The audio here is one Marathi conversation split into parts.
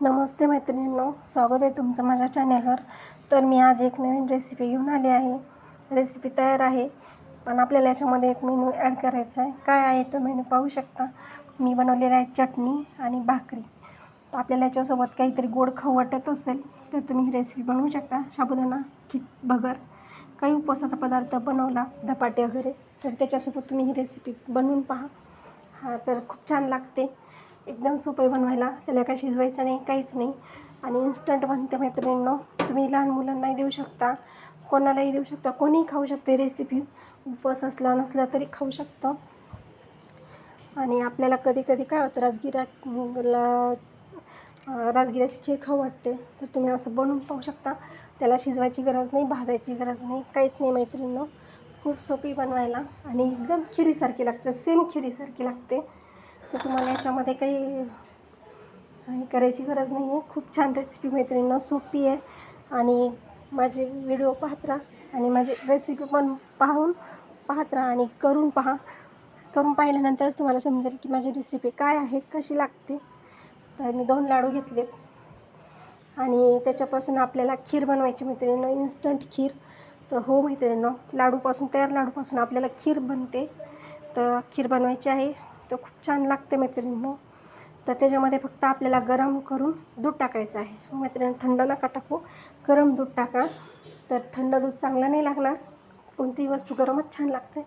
नमस्ते मैत्रिणींनो स्वागत आहे तुमचं माझ्या चॅनलवर तर मी आज एक नवीन रेसिपी घेऊन आली आहे. रेसिपी तयार आहे पण आपल्याला याच्यामध्ये एक मेनू ॲड करायचा आहे. काय आहे तो मेनू पाहू शकता. मी बनवलेला आहे चटणी आणि भाकरी. तर आपल्याला याच्यासोबत काहीतरी गोड खाऊ वाटत असेल तर तुम्ही ही रेसिपी बनवू शकता. साबुदाणा खिच भगर काही उपवासाचा पदार्थ बनवला धपाटे वगैरे. तर त्याच्यासोबत तुम्ही ही रेसिपी बनवून पहा. हा तर खूप छान लागते. एकदम सोपं आहे बनवायला. त्याला काय शिजवायचं नाही काहीच नाही. आणि इन्स्टंट बनते मैत्रिणींनो. तुम्ही लहान मुलांनाही देऊ शकता. कोणालाही देऊ शकता. कोणीही खाऊ शकते रेसिपी उपवास असला नसला तरी खाऊ शकतो. आणि आपल्याला कधी कधी काय होतं राजगिराला राजगिराची खीर खाऊ वाटते. तर तुम्ही असं बनवून पाहू शकता. त्याला शिजवायची गरज नाही भाजायची गरज नाही काहीच नाही मैत्रिणींनो. खूप सोपी बनवायला. आणि एकदम खिरीसारखी लागते. सेम खिरीसारखी लागते. तर तुम्हाला याच्यामध्ये काही हे करायची गरज नाही आहे. खूप छान रेसिपी मैत्रिणीनं सोपी आहे. आणि माझे व्हिडिओ पाहत राहा. आणि माझी रेसिपी पण पाहून पाहत राहा आणि करून पहा. करून पाहिल्यानंतरच तुम्हाला समजेल की माझी रेसिपी काय आहे कशी लागते. तर मी दोन लाडू घेतलेत आणि त्याच्यापासून आपल्याला खीर बनवायची मैत्रिणीनं इन्स्टंट खीर. तर हो मैत्रिणींना लाडूपासून तयार लाडूपासून आपल्याला खीर बनते. तर खीर बनवायची आहे. तर खूप छान लागते मैत्रिणींनो. तर त्याच्यामध्ये फक्त आपल्याला गरम करून दूध टाकायचं आहे. मैत्रिणी थंड नका टाकू. गरम दूध टाका. तर थंड दूध चांगलं नाही लागणार. कोणतीही वस्तू गरमच छान लागते.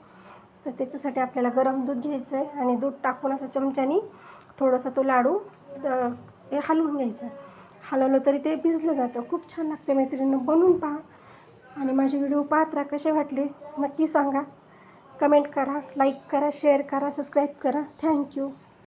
तर त्याच्यासाठी आपल्याला गरम दूध घ्यायचं आहे आणि दूध टाकून असं चमच्यानी थोडंसं तो लाडू हे हलवून घ्यायचं. हलवलं तरी ते भिजलं जातं. खूप छान लागते मैत्रिणीनं. बनवून पहा. आणि माझे व्हिडिओ पाहत राहा कसे वाटले नक्की सांगा. कमेंट करा लाईक करा शेअर करा सबस्क्राईब करा. थँक्यू